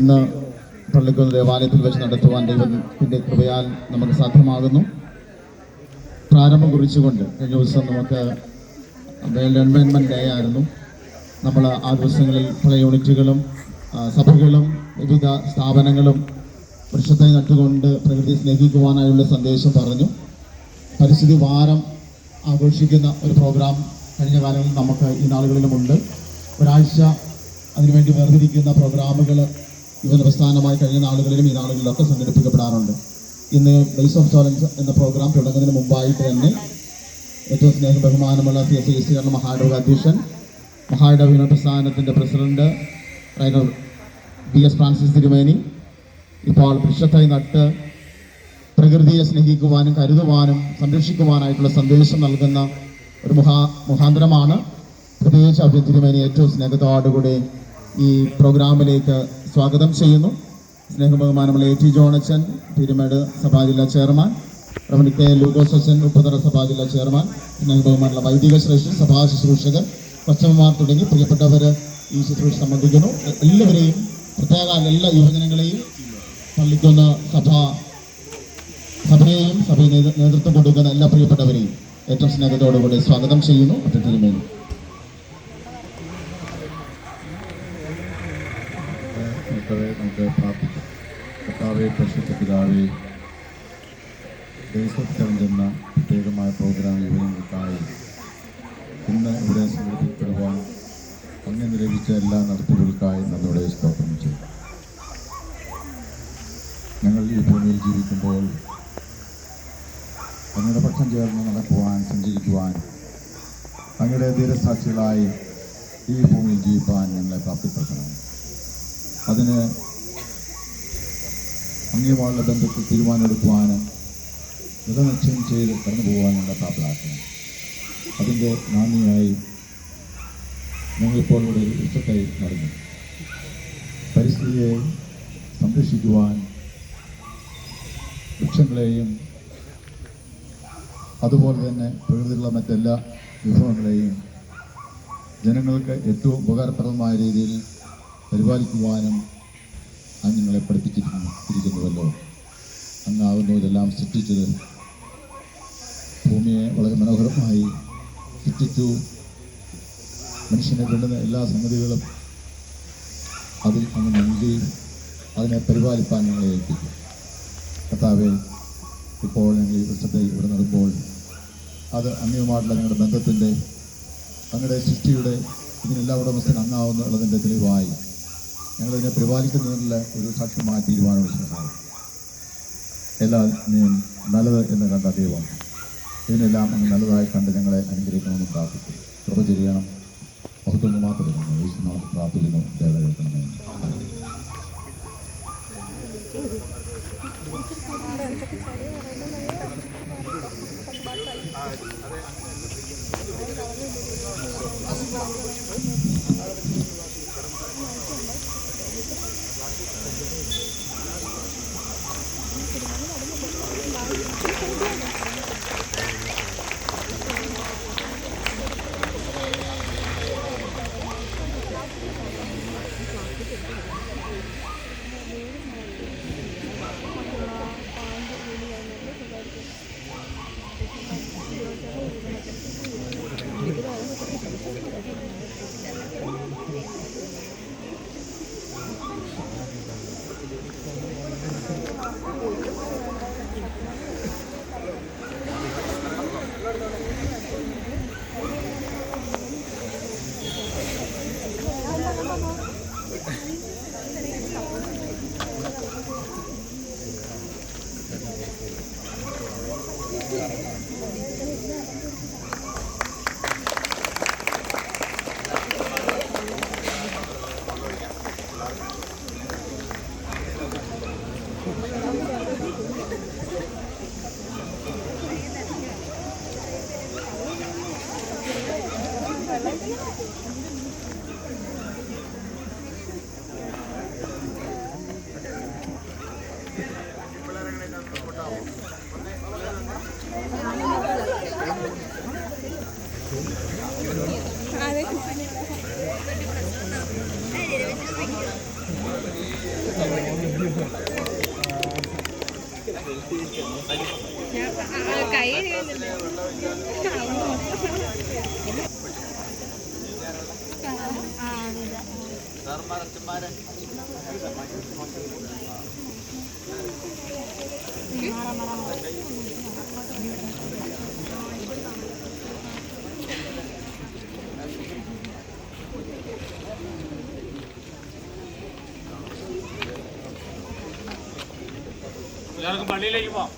ഇന്ന് പള്ളിക്കുന്ന് ദേവാലയത്തിൽ വെച്ച് നടത്തുവാൻ ദൈവത്തിന്റെ കൃപയാൽ നമുക്ക് സാധ്യമാകുന്നു. പ്രാരംഭം കുറിച്ചുകൊണ്ട് കഴിഞ്ഞ ദിവസം നമുക്ക് എൻവയൺമെന്റ് ഡേ ആയിരുന്നു. നമ്മൾ ആ ദിവസങ്ങളിൽ പല യൂണിറ്റുകളും സഭകളും വിവിധ സ്ഥാപനങ്ങളും വൃക്ഷത്തെ നട്ടുകൊണ്ട് പ്രകൃതിയെ സ്നേഹിക്കുവാനായുള്ള സന്ദേശം പറഞ്ഞു. പരിസ്ഥിതി വാരം ആഘോഷിക്കുന്ന ഒരു പ്രോഗ്രാം കഴിഞ്ഞ കാലങ്ങളിൽ നമുക്ക് ഈ നാളുകളിലുമുണ്ട് ഒരാഴ്ച അതിനുവേണ്ടി വേർതിരിക്കുന്ന പ്രോഗ്രാമുകൾ യുവ പ്രസ്ഥാനമായി കഴിഞ്ഞ നാളുകളിലും ഈ നാളുകളിലൊക്കെ സംഘടിപ്പിക്കപ്പെടാറുണ്ട്. ഇന്ന് ബേസ് ഓഫ് ടോലൻസ് എന്ന പ്രോഗ്രാം തുടങ്ങുന്നതിന് മുമ്പായിട്ട് തന്നെ ഏറ്റവും സ്നേഹ ബഹുമാനമുള്ള സി എസ് ഐ എസ് കാരണം മഹാഡവ് അധ്യക്ഷൻ മഹാഡവ് വിനോദ പ്രസ്ഥാനത്തിന്റെ president Rainer B S Francis തിരുമേനി ഇപ്പോൾ വൃക്ഷത്തായി നട്ട് പ്രകൃതിയെ സ്നേഹിക്കുവാനും കരുതുവാനും സംരക്ഷിക്കുവാനായിട്ടുള്ള സന്ദേശം നൽകുന്ന ഒരു മുഹാ മുഖാന്തരമാണ് പ്രത്യേകിച്ച് അഭ്യൻ തിരുമേനി ഏറ്റവും സ്നേഹത്തോടുകൂടി ഈ പ്രോഗ്രാമിലേക്ക് സ്വാഗതം ചെയ്യുന്നു. സ്നേഹബഹുമാനമുള്ള എ ടി ജോണച്ചൻ തിരുമേട് സഭാ ജില്ലാ ചെയർമാൻ റമണി കെ ലൂഗോസ് അച്ഛൻ ഉപതറ സഭാ ജില്ലാ ചെയർമാൻ സ്നേഹബഹുമാനുള്ള വൈദിക ശ്രേഷ്ഠ സഭാ ശുശ്രൂഷകർ കൊച്ചമ്മമാർ തുടങ്ങി പ്രിയപ്പെട്ടവർ ഈ ശുശ്രൂഷ സംബന്ധിക്കുന്നു. എല്ലാവരെയും പ്രത്യേക എല്ലാ യുവജനങ്ങളെയും പള്ളിക്കുന്ന സഭ സഭയെയും സഭയെ നേതൃത്വം കൊടുക്കുന്ന എല്ലാ പ്രിയപ്പെട്ടവരെയും ഏറ്റവും സ്നേഹത്തോടുകൂടി സ്വാഗതം ചെയ്യുന്നു. അച്ഛൻ തിരുമേനി കർത്താവെ നമുക്ക് പ്രാർത്ഥിക്കാം കർത്താവെ പരിശുദ്ധ പിതാവെ ദേശത്തലഞ്ച് എന്ന പ്രത്യേകമായ പ്രോഗ്രാം യുവജനങ്ങൾക്കായി ഇന്ന് ഇവിടെ സംഘടിപ്പിക്കപ്പെടുവാൻ അങ്ങനെ ലഭിച്ച എല്ലാ നടത്തിപ്പുകൾക്കായി നമ്മുടെ സ്തോത്രം ചെയ്യും. ഞങ്ങൾ ഈ ഭൂമിയിൽ ജീവിക്കുമ്പോൾ അങ്ങയുടെ പക്ഷം ചേർന്ന് നടക്കുവാൻ സഞ്ചരിക്കുവാൻ അങ്ങയുടെ ധീരസാക്ഷികളായി ഈ ഭൂമിയിൽ ജീവിപ്പാൻ ഞങ്ങളെ പ്രാപ്തിപ്പെടുത്തണം. അതിന് അങ്ങയുമായുള്ള ബന്ധത്തിൽ തീരുമാനമെടുക്കുവാനും ദൃഢനിശ്ചയം ചെയ്ത് കടന്നു പോകാനുള്ള പ്രാപ്തരാക്കണം അതിന്റെ നാന്ദിയായി ഞങ്ങളിപ്പോൾ ഇവിടെ ഒരു ഉച്ചക്കൈ നടന്നു. പരിസ്ഥിതിയെ സംരക്ഷിക്കുവാൻ വൃക്ഷങ്ങളെയും അതുപോലെ തന്നെ പ്രകൃതിയിലുള്ള മറ്റെല്ലാ വിഭവങ്ങളെയും ജനങ്ങൾക്ക് ഏറ്റവും ഉപകാരപ്രദമായ രീതിയിൽ പരിപാലിക്കുവാനും അങ്ങ് നിങ്ങളെ പഠിപ്പിച്ചിരിക്കുന്നുവല്ലോ അങ്ങാവുന്നു ഇതെല്ലാം സൃഷ്ടിച്ചത്. ഭൂമിയെ വളരെ മനോഹരമായി സൃഷ്ടിച്ചു. മനുഷ്യനെ വേണ്ടുന്ന എല്ലാ സംഗതികളും അതിൽ അങ്ങ് നൽകി അതിനെ പരിപാലിപ്പാൻ ഞങ്ങളെ ഏൽപ്പിക്കും. കർത്താവെ ഇപ്പോൾ ഞങ്ങൾ ഈ വൃക്ഷത്തെ ഇവിടെ നടുമ്പോൾ അത് അങ്ങയുമായിട്ടുള്ള ഞങ്ങളുടെ ബന്ധത്തിന്റെ അങ്ങയുടെ സൃഷ്ടിയുടെ ഇതിനെല്ലാം ഉടമസ്ഥൻ അങ്ങാവുന്നുള്ളതിന്റെ തെളിവായി. ഞങ്ങളിതിനെ പരിപാലിക്കുന്നതിനുള്ള ഒരു സാക്ഷ്യമായ തീരുമാനങ്ങൾ സഹായിക്കും എല്ലാത്തിനെയും നല്ലത് എന്ന് കണ്ട ദൈവം ഇതിനെല്ലാം അങ്ങ് നല്ലതായി കണ്ട് ഞങ്ങളെ അനുഗ്രഹിക്കണമെന്ന് പ്രാർത്ഥിക്കും കൃപ ചെയ്യണം മഹത്വം മാത്രമേ യേശു നമുക്ക് പ്രാർത്ഥിക്കുന്നു. ദേവ കേൾക്കണമേ. അതെ കൈ കഴുകുന്നില്ലേ? ആ, അതെ. എല്ലാവർക്കും പള്ളിയിലേക്ക് പോവാം.